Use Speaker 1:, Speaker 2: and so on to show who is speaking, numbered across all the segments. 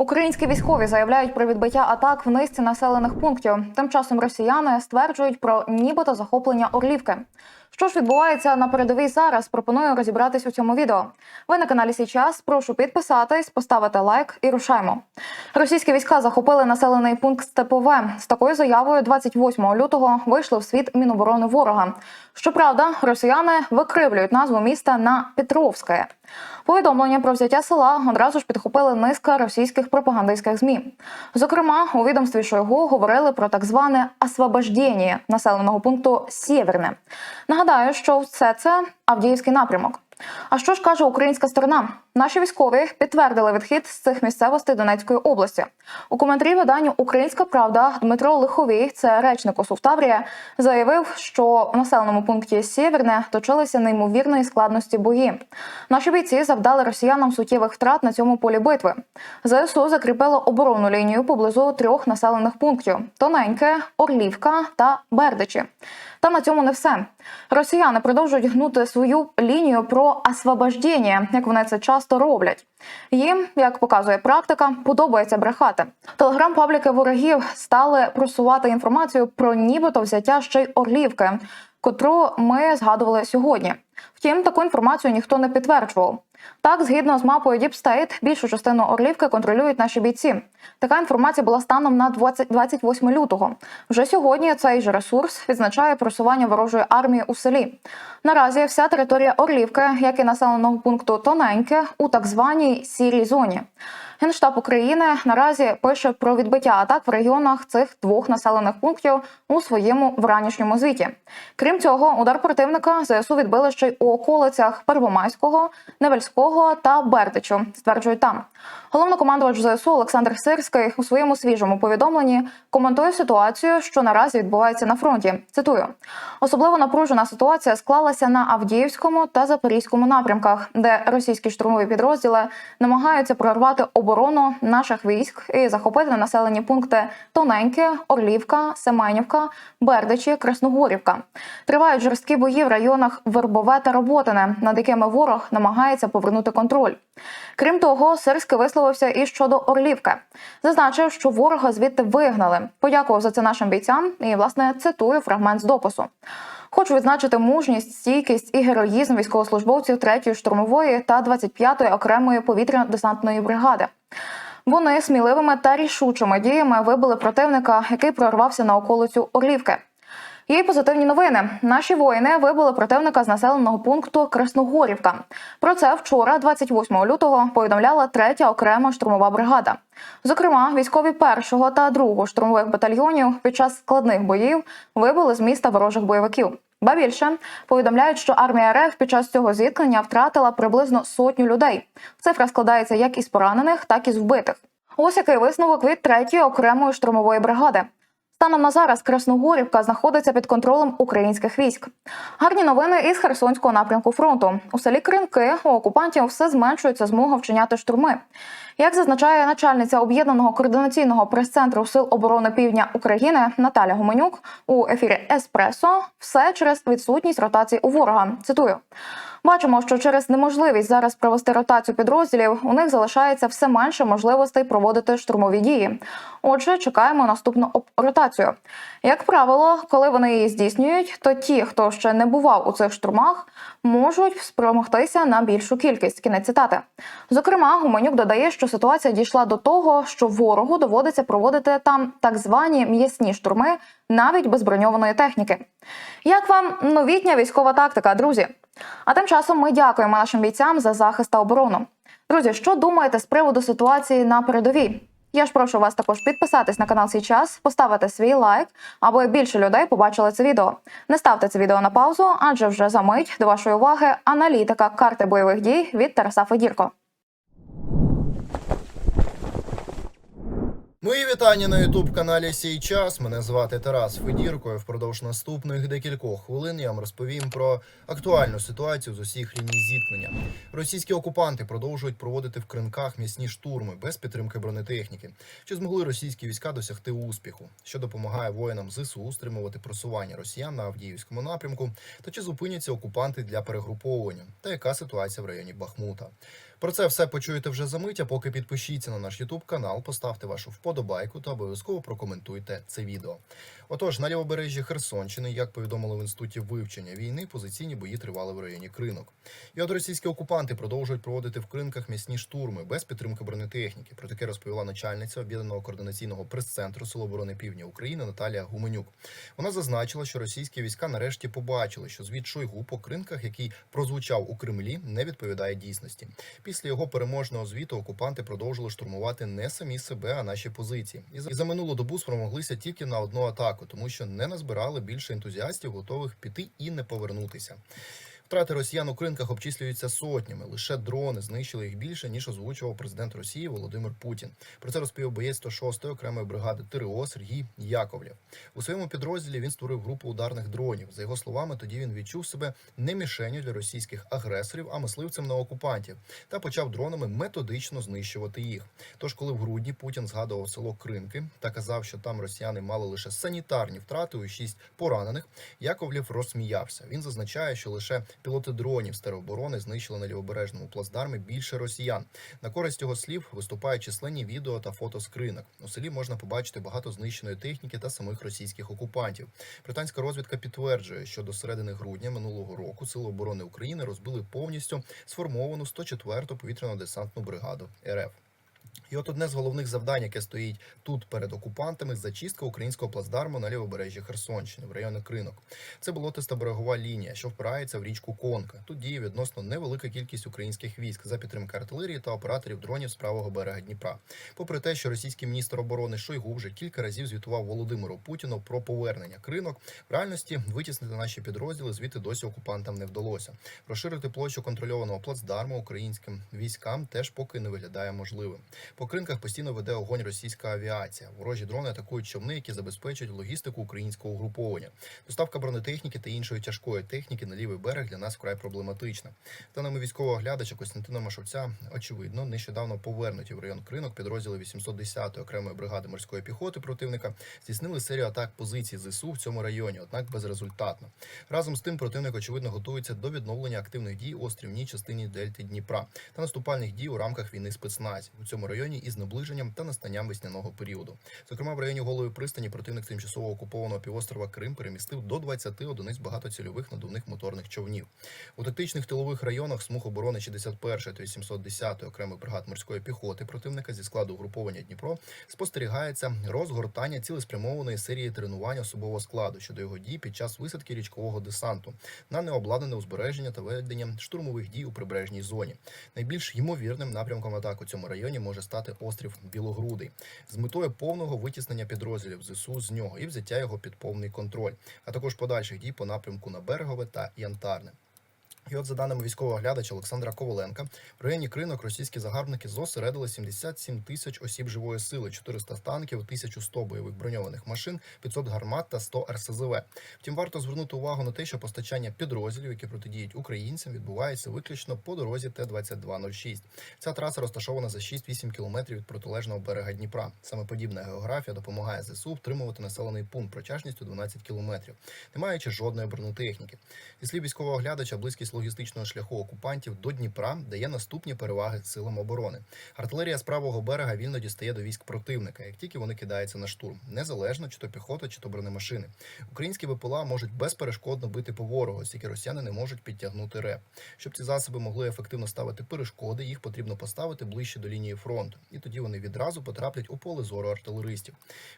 Speaker 1: Українські військові заявляють про відбиття атак в низці населених пунктів. Тим часом росіяни стверджують про нібито захоплення Орлівки. Що ж відбувається на передовій зараз? Пропоную розібратись у цьому відео. Ви на каналі Січас. Прошу підписатись, поставити лайк і рушаймо. Російські війська захопили населений пункт Степове. З такою заявою 28 лютого вийшли в світ Міноборони ворога. Щоправда, росіяни викривлюють назву міста на Петровське. Повідомлення про взяття села одразу ж підхопили низка російських пропагандистських змі. Зокрема, у відомстві Шойгу говорили про так зване освобождення населеного пункту Сєверне. Нагадаю, що все це Авдіївський напрямок. А що ж каже українська сторона? Наші військові підтвердили відхід з цих місцевостей Донецької області. У коментарі виданню Українська Правда Дмитро Лиховій, це речник ОСУ Таврія, заявив, що в населеному пункті Сєвєрне точилися неймовірної складності бої. Наші бійці завдали росіянам суттєвих втрат на цьому полі битви. ЗСУ закріпило оборонну лінію поблизу трьох населених пунктів: Тоненьке, Орлівка та Бердичі. Та на цьому не все. Росіяни продовжують гнути свою лінію про освобождення, як вони це часто роблять. Їм, як показує практика, подобається брехати. Телеграм-пабліки ворогів стали просувати інформацію про нібито взяття ще й Орлівки, котру ми згадували сьогодні. Втім, таку інформацію ніхто не підтверджував. Так, згідно з мапою State, більшу частину Орлівки контролюють наші бійці. Така інформація була станом на 20 28 лютого. Вже сьогодні цей же ресурс відзначає просування ворожої армії у селі. Наразі вся територія Орлівки, як і населеного пункту Тоненьке, у так званій сірій зоні. Генштаб України наразі пише про відбиття атак в регіонах цих двох населених пунктів у своєму вранішньому звіті. Крім цього, удар противника ЗСУ відбили ще у околицях Первомайського, Невельського та Бердичу. Стверджують там. Головнокомандувач ЗСУ Олександр Сирський у своєму свіжому повідомленні коментує ситуацію, що наразі відбувається на фронті. Цитую: особливо напружена ситуація склалася на Авдіївському та Запорізькому напрямках, де російські штурмові підрозділи намагаються прорвати оборону наших військ і захопити населені пункти Тоненьке, Орлівка, Семенівка, Бердичі, Красногорівка. Тривають жорсткі бої в районах Вербове та Роботине, над якими ворог намагається повернути контроль. Крім того, Сирський висловився і щодо Орлівки. Зазначив, що ворога звідти вигнали. Подякував за це нашим бійцям і, власне, цитую фрагмент з допису. Хочу відзначити мужність, стійкість і героїзм військовослужбовців 3-ї штурмової та 25-ї окремої повітряно-десантної бригади. Вони сміливими та рішучими діями вибили противника, який прорвався на околицю Орлівки. Є й позитивні новини. Наші воїни вибили противника з населеного пункту Красногорівка. Про це вчора, 28 лютого, повідомляла третя окрема штурмова бригада. Зокрема, військові першого та другого штурмових батальйонів під час складних боїв вибили з міста ворожих бойовиків. Ба більше повідомляють, що армія РФ під час цього зіткнення втратила приблизно сотню людей. Цифра складається як із поранених, так і з вбитих. Ось який висновок від третьої окремої штурмової бригади. Станом на зараз Красногорівка знаходиться під контролем українських військ. Гарні новини із Херсонського напрямку фронту. У селі Кринки у окупантів все зменшується змога вчиняти штурми. Як зазначає начальниця об'єднаного координаційного прес-центру Сил оборони Півдня України Наталя Гуменюк у ефірі Еспресо, все через відсутність ротації у ворога. Цитую. Бачимо, що через неможливість зараз провести ротацію підрозділів у них залишається все менше можливостей проводити штурмові дії. Отже, чекаємо наступну ротацію. Як правило, коли вони її здійснюють, то ті, хто ще не бував у цих штурмах, можуть спромогтися на більшу кількість. Кінець цитати. Зокрема, Гуменюк додає, що ситуація дійшла до того, що ворогу доводиться проводити там так звані м'ясні штурми навіть без броньованої техніки. Як вам новітня військова тактика, друзі? А тим часом ми дякуємо нашим бійцям за захист та оборону. Друзі, що думаєте з приводу ситуації на передовій? Я ж прошу вас також підписатись на канал «Сій час, поставити свій лайк, аби більше людей побачили це відео. Не ставте це відео на паузу, адже вже за мить до вашої уваги аналітика карти бойових дій від Тараса Федірко.
Speaker 2: Мої вітання на ютуб каналі Сій час. Мене звати Тарас Федірко. і Впродовж наступних декількох хвилин я вам розповім про актуальну ситуацію з усіх ліній зіткнення. Російські окупанти продовжують проводити в кринках м'ясні штурми без підтримки бронетехніки. Чи змогли російські війська досягти успіху, що допомагає воїнам ЗСУ стримувати просування росіян на Авдіївському напрямку, та чи зупиняться окупанти для перегруповування? Та яка ситуація в районі Бахмута? Про це все почуєте вже за мить, а поки підпишіться на наш Ютуб канал, поставте вашу вподобайку та обов'язково прокоментуйте це відео. Отож, на лівобережжі Херсонщини, як повідомили в інституті вивчення війни, позиційні бої тривали в районі Кринок. І от російські окупанти продовжують проводити в кринках м'ясні штурми без підтримки бронетехніки. Про таке розповіла начальниця об'єднаного координаційного прес-центру Сил оборони Півдня України Наталія Гуменюк. Вона зазначила, що російські війська нарешті побачили, що звіт Шойгу по кринках, який прозвучав у Кремлі, не відповідає дійсності. Після його переможного звіту окупанти продовжили штурмувати не самі себе, а наші позиції. І за, і за минулу добу спромоглися тільки на одну атаку, тому що не назбирали більше ентузіастів, готових піти і не повернутися. Втрати росіян у кринках обчислюються сотнями. Лише дрони знищили їх більше ніж озвучував президент Росії Володимир Путін. Про це розповів боєць 106-ї окремої бригади ТРО Сергій Яковлєв. У своєму підрозділі він створив групу ударних дронів. За його словами, тоді він відчув себе не мішенью для російських агресорів, а мисливцем на окупантів та почав дронами методично знищувати їх. Тож, коли в грудні Путін згадував село Кринки та казав, що там росіяни мали лише санітарні втрати у шість поранених, Яковлєв розсміявся. Він зазначає, що лише пілоти дронів з тероборони знищили на лівобережному плацдармі більше росіян. На користь його слів виступають численні відео та фото скринок. У селі можна побачити багато знищеної техніки та самих російських окупантів. Британська розвідка підтверджує, що до середини грудня минулого року Сили оборони України розбили повністю сформовану 104-ту повітряно-десантну бригаду РФ. І от одне з головних завдань, яке стоїть тут перед окупантами, зачистка українського плацдарму на лівобережжі Херсонщини в районі Кринок. Це болотиста берегова лінія, що впирається в річку Конка. Тут діє відносно невелика кількість українських військ за підтримки артилерії та операторів дронів з правого берега Дніпра. Попри те, що російський міністр оборони Шойгу вже кілька разів звітував Володимиру Путіну про повернення кринок, в реальності витіснити наші підрозділи звідти досі окупантам не вдалося. Розширити площу контрольованого плацдарму українським військам теж поки не виглядає можливим. По кринках постійно веде огонь російська авіація. Ворожі дрони атакують човни, які забезпечують логістику українського угруповання. Доставка бронетехніки та іншої тяжкої техніки на лівий берег для нас вкрай проблематична. Даними військового оглядача Костянтина Машовця, очевидно, нещодавно повернуті в район кринок підрозділи 810-ї окремої бригади морської піхоти противника здійснили серію атак позицій ЗСУ в цьому районі, однак безрезультатно. Разом з тим, противник очевидно готується до відновлення активних дій у острівній частині дельти Дніпра та наступальних дій у рамках війни спецназів у цьому районі із наближенням та настанням весняного періоду. Зокрема, в районі голої пристані противник тимчасово окупованого півострова Крим перемістив до 20 одиниць багатоцільових надувних моторних човнів. У тактичних тилових районах смуг оборони 61 та 710 окремих бригад морської піхоти противника зі складу угруповання Дніпро спостерігається розгортання цілеспрямованої серії тренувань особового складу щодо його дій під час висадки річкового десанту на необладнане узбережжя та ведення штурмових дій у прибережній зоні. Найбільш ймовірним напрямком атак у цьому районі може стати острів Білогрудий з метою повного витіснення підрозділів ЗСУ з нього і взяття його під повний контроль, а також подальших дій по напрямку на Берегове та Янтарне. І от за даними військового оглядача Олександра Коваленка, в районі кринок російські загарбники зосередили 77 тисяч осіб живої сили, 400 танків, 1100 бойових броньованих машин, 500 гармат та 100 РСЗВ. Втім, варто звернути увагу на те, що постачання підрозділів, які протидіють українцям, відбувається виключно по дорозі Т-2206. Ця траса розташована за 6-8 кілометрів від протилежного берега Дніпра. Саме подібна географія допомагає ЗСУ втримувати населений пункт протяжністю 12 кілометрів, не маючи жодної бронетехніки. Зі слів військового оглядача, близькість логістичного шляху окупантів до Дніпра дає наступні переваги силам оборони. Артилерія з правого берега вільно дістає до військ противника, як тільки вони кидаються на штурм, незалежно чи то піхота, чи то бронемашини. Українські ВПЛА можуть безперешкодно бити по ворогу, оскільки росіяни не можуть підтягнути реп. Щоб ці засоби могли ефективно ставити перешкоди, їх потрібно поставити ближче до лінії фронту, і тоді вони відразу потраплять у поле зору артилеристів.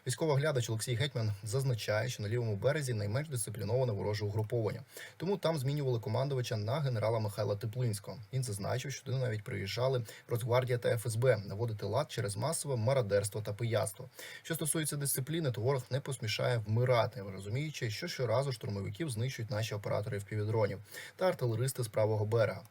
Speaker 2: Військовий оглядач Олексій Гетьман зазначає, що на лівому березі найменш дисципліноване вороже угруповання. Тому там змінювали командувача на генерала Михайла Теплинського. Він зазначив, що туди навіть приїжджали Росгвардія та ФСБ наводити лад через масове мародерство та пияцтво. Що стосується дисципліни, то ворог не посмішає вмирати, розуміючи, що щоразу штурмовиків знищують наші оператори впівдронів та артилеристи з правого берега.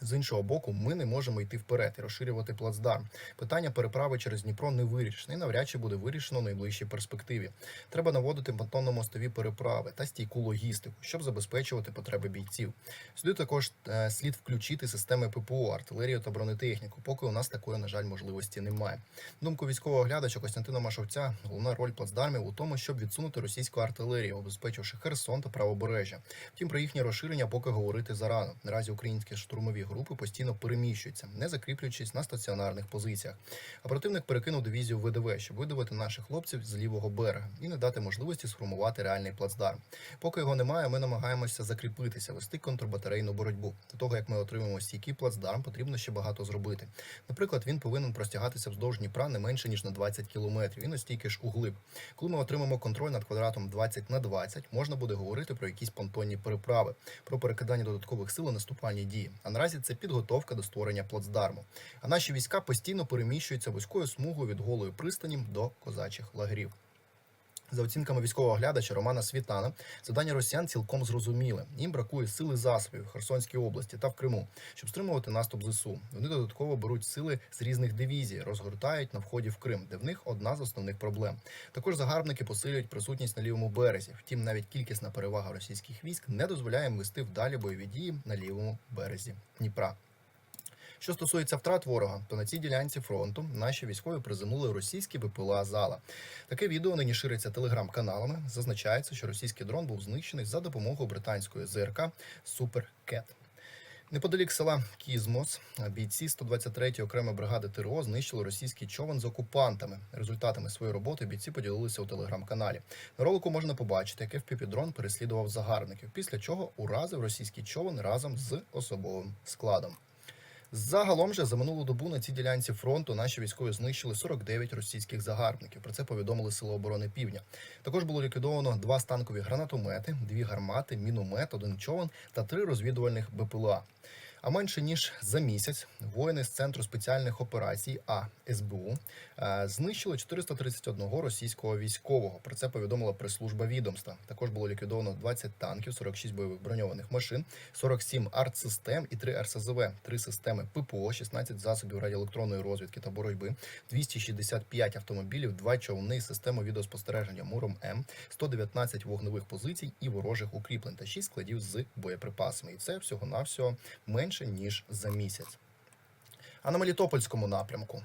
Speaker 2: З іншого боку, ми не можемо йти вперед і розширювати плацдарм. Питання переправи через Дніпро не вирішено і навряд чи буде вирішено в найближчій перспективі. Треба наводити понтонно-мостові переправи та стійку логістику, щоб забезпечувати потреби бійців. Сюди також е, слід включити системи ППО, артилерію та бронетехніку, поки у нас такої, на жаль, можливості немає. Думку військового оглядача Костянтина Машовця, головна роль плацдармів у тому, щоб відсунути російську артилерію, обезпечивши Херсон та правобережжя. Втім, про їхнє розширення поки говорити зарано. Наразі українські штурмові групи постійно переміщуються, не закріплюючись на стаціонарних позиціях. А противник перекинув дивізію ВДВ, щоб видавити наших хлопців з лівого берега і не дати можливості сформувати реальний плацдарм. Поки його немає, ми намагаємося закріпитися, вести контрбатарейну боротьбу. До того як ми отримаємо стійкий плацдарм, потрібно ще багато зробити. Наприклад, він повинен простягатися вздовж Дніпра не менше ніж на 20 кілометрів і настільки ж углиб. Коли ми отримаємо контроль над квадратом 20 на 20, можна буде говорити про якісь понтонні переправи, про перекидання додаткових сил у наступальні дії. А наразі це підготовка до створення плацдарму. А наші війська постійно переміщуються вузькою смугою від голої пристані до козачих лагерів. За оцінками військового оглядача Романа Світана, завдання росіян цілком зрозуміле. Їм бракує сили засобів в Херсонській області та в Криму, щоб стримувати наступ ЗСУ. Вони додатково беруть сили з різних дивізій, розгортають на вході в Крим, де в них одна з основних проблем. Також загарбники посилюють присутність на лівому березі. Втім, навіть кількісна перевага російських військ не дозволяє вести вдалі бойові дії на лівому березі Дніпра. Що стосується втрат ворога, то на цій ділянці фронту наші військові приземлили російські БПЛА зала. Таке відео нині шириться телеграм-каналами. Зазначається, що російський дрон був знищений за допомогою британської ЗРК Суперкет. Неподалік села Кізмос бійці 123-ї окремої бригади ТРО знищили російський човен з окупантами. Результатами своєї роботи бійці поділилися у телеграм-каналі. На ролику можна побачити, як FPV-дрон переслідував загарбників, після чого уразив російський човен разом з особовим складом. Загалом же за минулу добу на цій ділянці фронту наші військові знищили 49 російських загарбників. Про це повідомили Сили оборони Півдня. Також було ліквідовано два станкові гранатомети, дві гармати, міномет, один човен та три розвідувальних БПЛА. А менше ніж за місяць воїни з центру спеціальних операцій А СБУ е, знищили 431 російського військового. Про це повідомила прес-служба відомства. Також було ліквідовано 20 танків, 46 бойових броньованих машин, 47 артсистем і 3 РСЗВ, 3 системи ППО, 16 засобів радіоелектронної розвідки та боротьби, 265 автомобілів, 2 човни, систему відеоспостереження Муром М, 119 вогневих позицій і ворожих укріплень та 6 складів з боєприпасами. І це всього навсього менше ніж за місяць. А на Мелітопольському напрямку.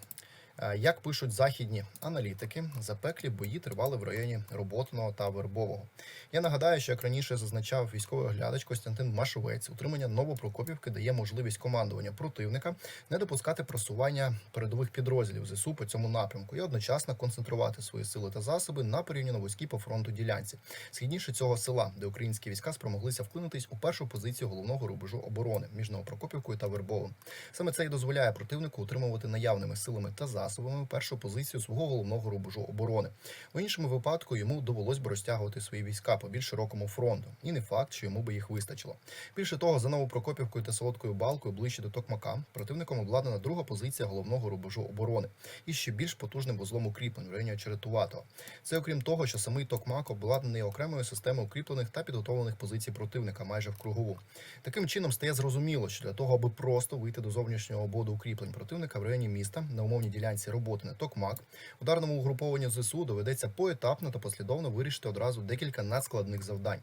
Speaker 2: Е, Як пишуть західні аналітики, запеклі бої тривали в районі Роботиного та Вербового. Я нагадаю, що як раніше зазначав військовий оглядач Костянтин Машовець, утримання Новопрокопівки дає можливість командування противника не допускати просування передових підрозділів ЗСУ по цьому напрямку і одночасно концентрувати свої сили та засоби на порівняно вузькій по фронту ділянці, східніше цього села, де українські війська спромоглися вклинутись у першу позицію головного рубежу оборони між Новопрокопівкою та Вербовим. Саме це і дозволяє противнику утримувати наявними силами та засобами першу позицію свого головного рубежу оборони. У іншому випадку йому довелось би розтягувати свої війська по більш широкому фронту, і не факт, що йому би їх вистачило. Більше того, за Новопрокопівкою та Солодкою Балкою ближче до Токмака противником обладнана друга позиція головного рубежу оборони і ще більш потужним вузлом укріплень в районі Очеретуватого. Це окрім того, що самий Токмак обладнаний окремою системою укріплених та підготовлених позицій противника майже в кругову. Таким чином стає зрозуміло, що для того, аби просто вийти до зовнішнього ободу укріплень противника в районі міста на умовній ділянці роботи на Токмак, ударному угрупованню ЗСУ доведеться поетапно та послідовно вирішити одразу декілька надскладних завдань.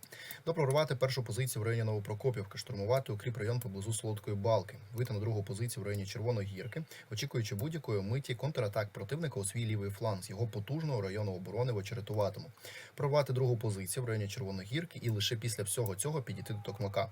Speaker 2: Допрорвати першу позицію в районі Новопрокопівки, штурмувати укріп район поблизу Солодкої Балки, вийти на другу позицію в районі Червоногірки, очікуючи будь-якої миті контратак противника у свій лівий фланг його потужного району оборони в Очеретуватому, прорвати другу позицію в районі Червоногірки і лише після всього цього підійти до Токмака.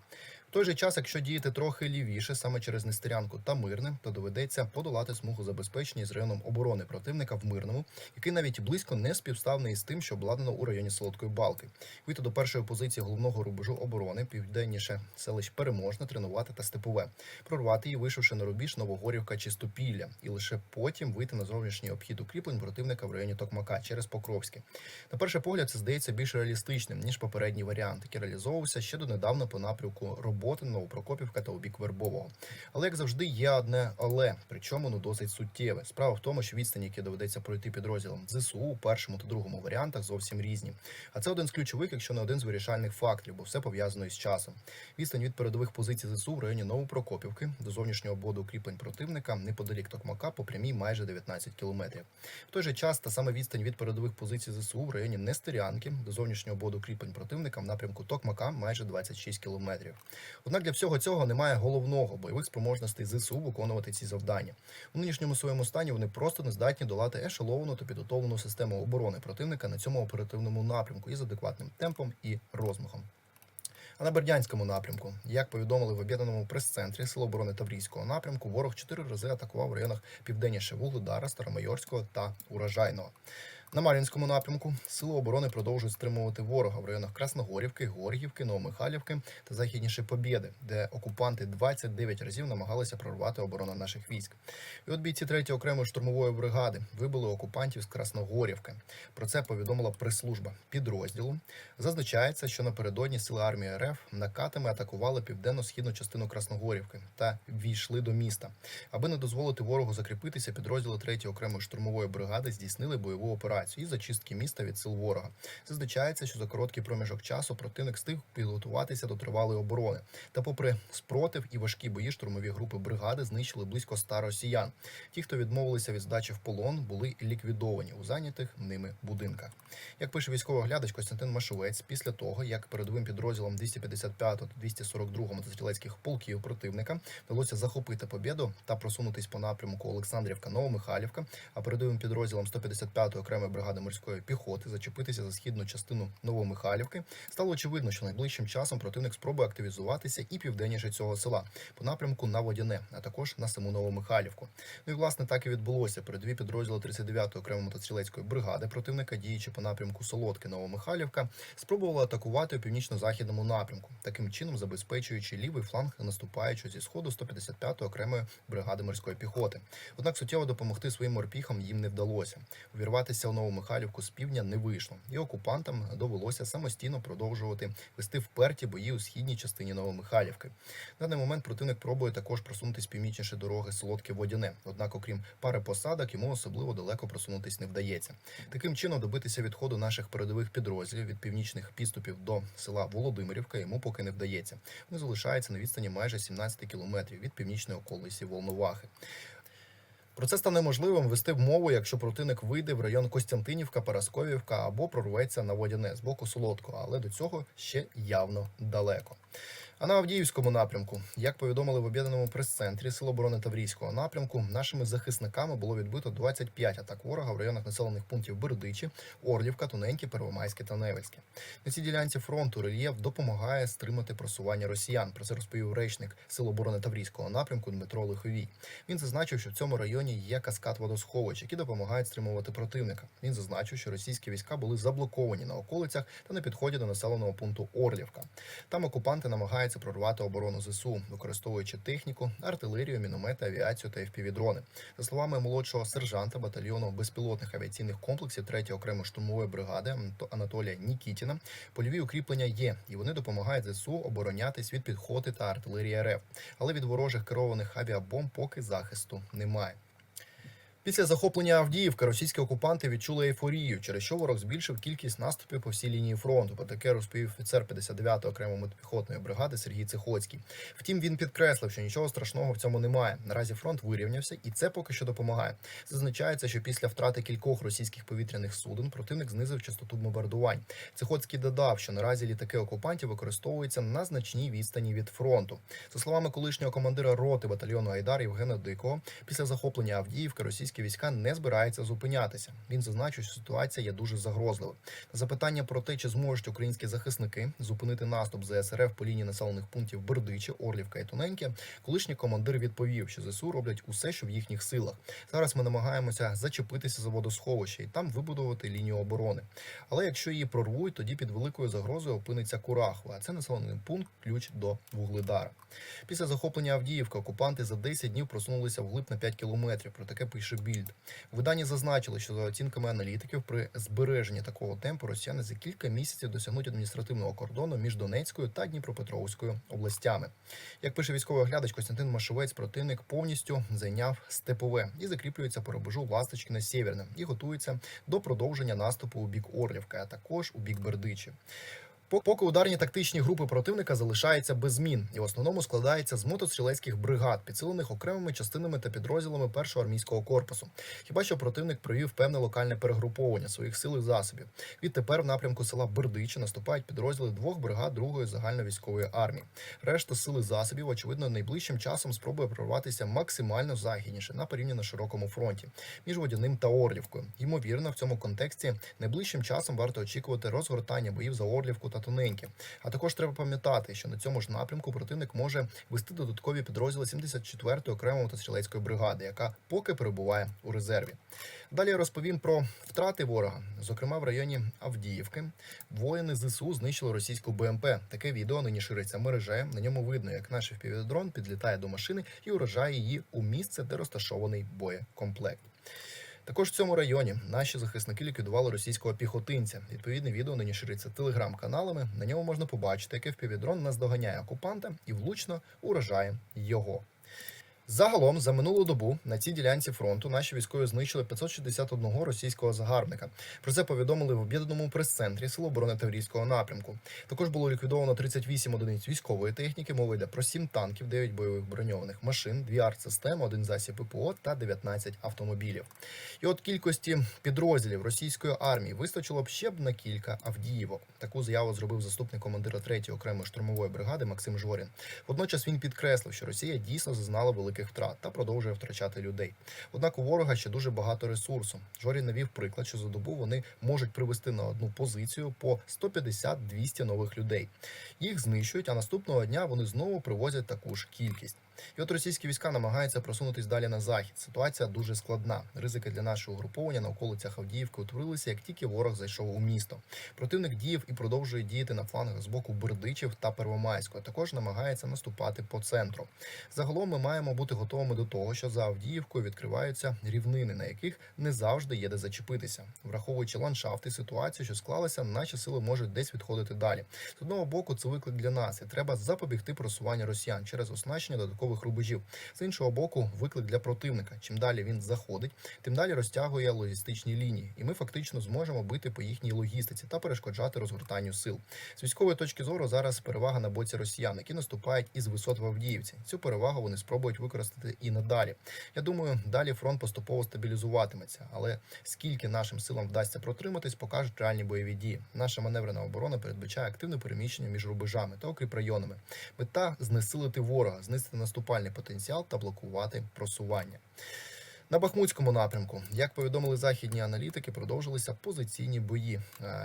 Speaker 2: В той же час, якщо діяти трохи лівіше, саме через Нестерянку та Мирне, то доведеться подолати смугу забезпечення з районом оборони противника в Мирному, який навіть близько не співставний із тим, що обладнано у районі Солодкої Балки. Вийти до першої позиції головного рубежу оборони, південніше селищ Переможне, тренувати та степове, прорвати її, вийшовши на рубіж Новогорівка чи Ступілля, і лише потім вийти на зовнішній обхід укріплень противника в районі Токмака через Покровське. На перший погляд, це здається більш реалістичним ніж попередній варіант, який реалізовувався ще донедавна по напрямку роботи Новопрокопівка та у бік Вербового. Але як завжди, є одне але, причому ну досить суттєве. Справа в тому, що відстані, які доведеться пройти підрозділом ЗСУ у першому та другому варіантах, зовсім різні. А це один з ключових, якщо не один з вирішальних факторів, бо все пов'язано із часом. Відстань від передових позицій ЗСУ в районі Новопрокопівки до зовнішнього обводу укріплень противника неподалік Токмака по прямій майже 19 кілометрів. В той же час та саме відстань від передових позицій ЗСУ в районі Нестерянки до зовнішнього обводу укріплень противника в напрямку Токмака майже 26 кілометрів. Однак для всього цього немає головного бойових спроможностей ЗСУ виконувати ці завдання. У нинішньому своєму стані вони просто не здатні долати ешеловану та підготовлену систему оборони противника на цьому оперативному напрямку із адекватним темпом і розмахом. А на Бердянському напрямку, як повідомили в об'єднаному прес-центрі Сил оборони Таврійського напрямку, ворог чотири рази атакував в районах південніше Вугледара, Старомайорського та Урожайного. На Мар'їнському напрямку сили оборони продовжують стримувати ворога в районах Красногорівки, Горгівки, Новомихайлівки та західніше Побєди, де окупанти 29 разів намагалися прорвати оборону наших військ. І от бійці 3 окремої штурмової бригади вибили окупантів з Красногорівки. Про це повідомила прес-служба підрозділу. Зазначається, що напередодні сили армії РФ накатами атакували південно-східну частину Красногорівки та війшли до міста. Аби не дозволити ворогу закріпитися, підрозділи 3 окремої штурмової бригади здійснили бойову операцію із зачистки міста від сил ворога. Зазначається, що за короткий проміжок часу противник встиг підготуватися до тривалої оборони. Та, попри спротив і важкі бої, штурмові групи бригади знищили близько ста росіян. Ті, хто відмовилися від здачі в полон, були ліквідовані у зайнятих ними будинках. Як пише військовий оглядач Костянтин Машовець, після того як передовим підрозділам 255-242 мотострілецьких полків противника вдалося захопити побєду та просунутись по напрямку Олександрівка Новомихайлівка, а передовим підрозділам 155-ї окремої бригади морської піхоти зачепитися за східну частину Новомихайлівки, стало очевидно, що найближчим часом противник спробує активізуватися і південніше цього села по напрямку на Водяне, а також на саму Новомихайлівку. Ну і власне так і відбулося. Передові підрозділи 39-ї окремої мотострілецької бригади противника, діючи по напрямку Солодки Новомихайлівка, спробували атакувати у північно-західному напрямку, таким чином забезпечуючи лівий фланг наступаючого зі сходу 155-ї окремої бригади морської піхоти. Однак суттєво допомогти своїм морпіхам їм не вдалося. Увірватися у Новомихайлівку з півдня не вийшло, і окупантам довелося самостійно продовжувати вести вперті бої у східній частині Новомихайлівки. На даний момент противник пробує також просунутись північніше дороги Солодке Водяне. Однак, окрім пари посадок, йому особливо далеко просунутись не вдається. Таким чином, добитися відходу наших передових підрозділів від північних підступів до села Володимирівка йому поки не вдається. Вони залишаються на відстані майже 17 кілометрів від північної околиці Волновахи. Про це стане можливим вести мову, якщо противник вийде в район Костянтинівка, Парасковівка або прорветься на Водяне з боку Солодкого, але до цього ще явно далеко. А на Авдіївському напрямку, як повідомили в об'єднаному прес-центрі Сил оборони Таврійського напрямку, нашими захисниками було відбито 25 атак ворога в районах населених пунктів Бердичі, Орлівка, Туненьке, Первомайське та Невельське. На цій ділянці фронту рельєф допомагає стримати просування росіян. Про це розповів речник Сил оборони Таврійського напрямку Дмитро Лиховій. Він зазначив, що в цьому районі є каскад водосховищ, які допомагають стримувати противника. Він зазначив, що російські війська були заблоковані на околицях та на підході до населеного пункту Орлівка. Там окупанти намагаються прорвати оборону ЗСУ, використовуючи техніку, артилерію, міномети, авіацію та FPV-дрони. За словами молодшого сержанта батальйону безпілотних авіаційних комплексів 3-ї окремої штурмової бригади Анатолія Нікітіна, польові укріплення є, і вони допомагають ЗСУ оборонятись від підходи та артилерії РФ. Але від ворожих керованих авіабомб поки захисту немає. Після захоплення Авдіївки російські окупанти відчули ейфорію, через що ворог збільшив кількість наступів по всій лінії фронту. Про таке розповів офіцер 59-ї окремої мотопіхотної бригади Сергій Цихоцький. Втім, він підкреслив, що нічого страшного в цьому немає. Наразі фронт вирівнявся, і це поки що допомагає. Зазначається, що після втрати кількох російських повітряних суден противник знизив частоту бомбардувань. Цихоцький додав, що наразі літаки окупантів використовуються на значній відстані від фронту. За словами колишнього командира роти батальйону Айдар Євгена Дикого, після захоплення Авдіївки російські війська не збираються зупинятися. Він зазначив, що ситуація є дуже загрозливою. На запитання про те, чи зможуть українські захисники зупинити наступ ЗСРФ по лінії населених пунктів Бердичі, Орлівка і Туненьке, колишній командир відповів, що ЗСУ роблять усе, що в їхніх силах. Зараз ми намагаємося зачепитися за водосховище і там вибудувати лінію оборони. Але якщо її прорвуть, тоді під великою загрозою опиниться Курахова, а це населений пункт ключ до Вугледара. Після захоплення Авдіївки окупанти за 10 днів просунулися вглиб на 5 кілометрів. Про таке пише Більд. В виданні зазначили, що за оцінками аналітиків, при збереженні такого темпу росіяни за кілька місяців досягнуть адміністративного кордону між Донецькою та Дніпропетровською областями. Як пише військовий оглядач Костянтин Машовець, противник повністю зайняв степове і закріплюється по рубежу Ласточкіне Сєвєрне і готується до продовження наступу у бік Орлівка, а також у бік Бердичі. Пок- Поки ударні тактичні групи противника залишаються без змін і в основному складається з мотострілецьких бригад, підсилених окремими частинами та підрозділами першого армійського корпусу. Хіба що противник провів певне локальне перегруповання своїх сил і засобів. Відтепер в напрямку села Бердичі наступають підрозділи двох бригад другої загальновійськової армії. Решта сили засобів, очевидно, найближчим часом спробує прорватися максимально західніше на порівняно широкому фронті між Водяним та Орлівкою. Ймовірно, в цьому контексті найближчим часом варто очікувати розгортання боїв за Орлівку та тоненькі. А також треба пам'ятати, що на цьому ж напрямку противник може вести додаткові підрозділи 74-ї окремої мотострілецької бригади, яка поки перебуває у резерві. Далі я розповім про втрати ворога. Зокрема, в районі Авдіївки воїни ЗСУ знищили російську БМП. Таке відео нині шириться мережею. На ньому видно, як наш впівдрон підлітає до машини і уражає її у місце, де розташований боєкомплект. Також в цьому районі наші захисники ліквідували російського піхотинця. Відповідне відео нині шириться телеграм-каналами. На ньому можна побачити, як впівдрон наздоганяє окупанта і влучно уражає його. Загалом за минулу добу на цій ділянці фронту наші військові знищили 561 російського загарбника. Про це повідомили в об'єднаному прес-центрі Сил оборони Таврійського напрямку. Також було ліквідовано 38 одиниць військової техніки. Мова йде про 7 танків, 9 бойових броньованих машин, 2 артсистеми, 1 засіб ППО та 19 автомобілів. І от кількості підрозділів російської армії вистачило б ще б на кілька Авдіївок. Таку заяву зробив заступник командира 3-ї окремої штурмової бригади Максим Жорін. Водночас він підкреслив, що Росія дійсно зазнала великих втрат та продовжує втрачати людей. Однак у ворога ще дуже багато ресурсу. Жорі навів приклад, що за добу вони можуть привести на одну позицію по 150-200 нових людей. Їх знищують, а наступного дня вони знову привозять таку ж кількість. І от російські війська намагаються просунутись далі на захід. Ситуація дуже складна. Ризики для нашого угруповання на околицях Авдіївки утворилися, як тільки ворог зайшов у місто. Противник діяв і продовжує діяти на флангах з боку Бердичів та Первомайського. Також намагається наступати по центру. Загалом ми маємо бути готовими до того, що за Авдіївкою відкриваються рівнини, на яких не завжди є де зачепитися. Враховуючи ландшафт і ситуацію, що склалася, наші сили можуть десь відходити далі. З одного боку, це виклик для нас, і треба запобігти просуванню росіян через оснащення додаткових рубежів. З іншого боку, виклик для противника. Чим далі він заходить, тим далі розтягує логістичні лінії, і ми фактично зможемо бити по їхній логістиці та перешкоджати розгортанню сил. З військової точки зору зараз перевага на боці росіян, які наступають із висот в Авдіївці. Цю перевагу вони спробують використати і надалі. Я думаю, далі фронт поступово стабілізуватиметься, але скільки нашим силам вдасться протриматись, покажуть реальні бойові дії. Наша маневрена оборона передбачає активне переміщення між рубежами та укріпрайонами. Мета знесилити ворога, знизити наступальний потенціал та блокувати просування. На Бахмутському напрямку, як повідомили західні аналітики, продовжилися позиційні бої.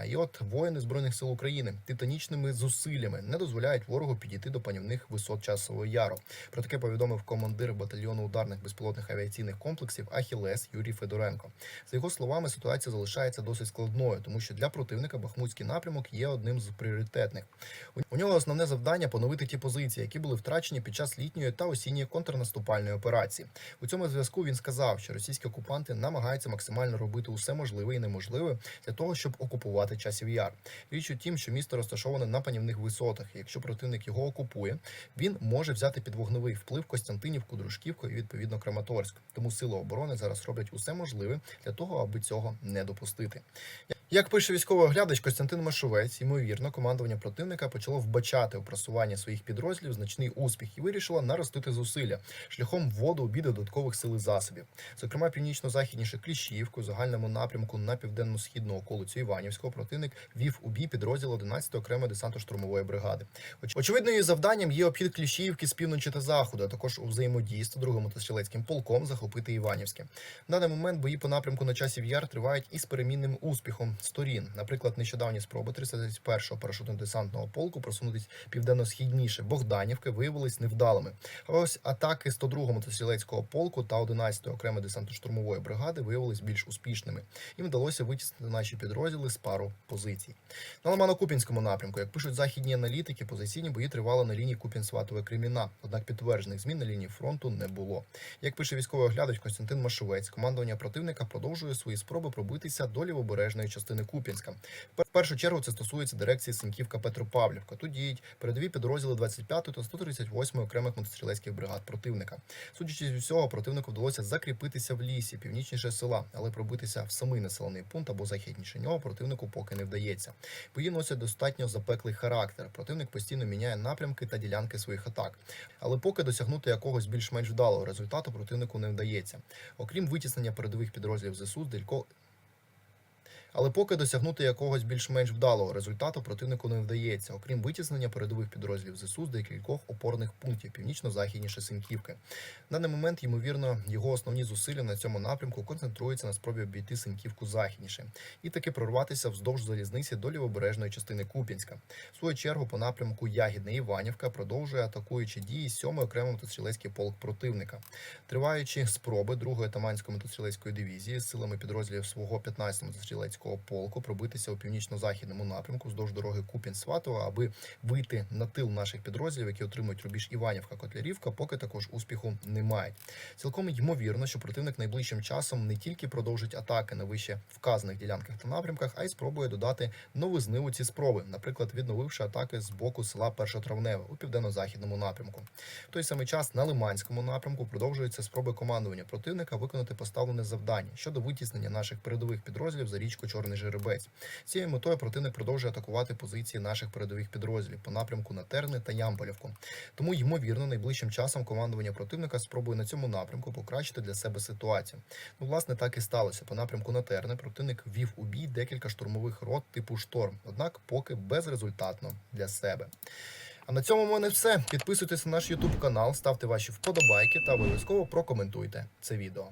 Speaker 2: І от воїни збройних сил України титанічними зусиллями не дозволяють ворогу підійти до панівних висот часового яру. Про таке повідомив командир батальйону ударних безпілотних авіаційних комплексів Ахілес Юрій Федоренко. За його словами, ситуація залишається досить складною, тому що для противника Бахмутський напрямок є одним з пріоритетних. У- У нього основне завдання поновити ті позиції, які були втрачені під час літньої та осінньої контрнаступальної операції. У цьому зв'язку він сказав, що російські окупанти намагаються максимально робити усе можливе і неможливе для того, щоб окупувати часів яр. Річ у тім, що місто розташоване на панівних висотах. Якщо противник його окупує, він може взяти під вогневий вплив Костянтинівку, Дружківку і відповідно Краматорськ. Тому сили оборони зараз роблять усе можливе для того, аби цього не допустити. Як пише військовий оглядач Костянтин Машовець, ймовірно, командування противника почало вбачати у просуванні своїх підрозділів значний успіх і вирішило наростити зусилля шляхом вводу у додаткових сил і засобів. Зокрема, північно-західніше Кліщівку, загальному напрямку на південно-східну околицю Іванівського противник вів у бій підрозділ 11 окремої десантно-штурмової бригади. Оч- Очевидно, її завданням є обхід Кліщівки з півночі та заходу, а також у взаємодії з 102-м мотострілецьким полком захопити Іванівське. На даний момент бої по напрямку на часів яр тривають із перемінним успіхом сторін. Наприклад, нещодавні спроби 331-го парашутно-десантного полку просунутись південно-східніше Богданівки виявились невдалими. А ось атаки 102-го мотострілецького полку та 11-ї окремої десантно-штурмової бригади виявились більш успішними. Їм вдалося витіснити наші підрозділи з пару позицій. На Ломано-Купінському напрямку, як пишуть західні аналітики, позиційні бої тривали на лінії Купін-Сватове Креміна. Однак підтверджених змін на лінії фронту не було. Як пише військовий оглядач Костянтин Машовець, командування противника продовжує свої спроби пробитися до лівобережної частини Куп'янська. В першу чергу це стосується дирекції Синьківка Петропавлівка. Тут діють передові підрозділи 25 та 138 окремих мотострілецьких бригад противника. Судячи з усього, противнику вдалося закріпитися в лісі північніше села, але пробитися в самий населений пункт або західніше нього противнику поки не вдається. Бої носять достатньо запеклий характер. Противник постійно міняє напрямки та ділянки своїх атак. Але поки досягнути якогось більш-менш вдалого результату противнику не вдається. Окрім витіснення передових підрозділів ЗСУ, Делько Але поки досягнути якогось більш-менш вдалого результату противнику не вдається, окрім витіснення передових підрозділів ЗСУ з декількох опорних пунктів північно-західніше Синьківки. На даний момент, ймовірно, його основні зусилля на цьому напрямку концентруються на спробі обійти Синьківку західніше і таки прорватися вздовж залізниці до лівобережної частини Куп'янська. В свою чергу по напрямку Ягідна Іванівка продовжує атакуючи дії 7-ї окремий мотострілецький полк противника. Триваючи спроби 2-ї Таманської мотострілецької дивізії з силами підрозділів свого 15-го мотострілецького полку пробитися у північно-західному напрямку вздовж дороги Куп'янськ-Сватова, аби вийти на тил наших підрозділів, які отримують рубіж Іванівка Котлярівка, поки також успіху не мають. Цілком ймовірно, що противник найближчим часом не тільки продовжить атаки на вище вказаних ділянках та напрямках, а й спробує додати новизни у ці спроби, наприклад, відновивши атаки з боку села Першотравневе у південно-західному напрямку. В той самий час на Лиманському напрямку продовжуються спроби командування противника виконати поставлене завдання щодо витіснення наших передових підрозділів за річку Чорний Жеребець. Цією метою противник продовжує атакувати позиції наших передових підрозділів по напрямку на Терни та Ямполівку. Тому, ймовірно, найближчим часом командування противника спробує на цьому напрямку покращити для себе ситуацію. Ну, власне, так і сталося. По напрямку на Терни противник ввів у бій декілька штурмових рот типу шторм, однак поки безрезультатно для себе. А на цьому в мене все. Підписуйтесь на наш YouTube канал, ставте ваші вподобайки та обов'язково прокоментуйте це відео.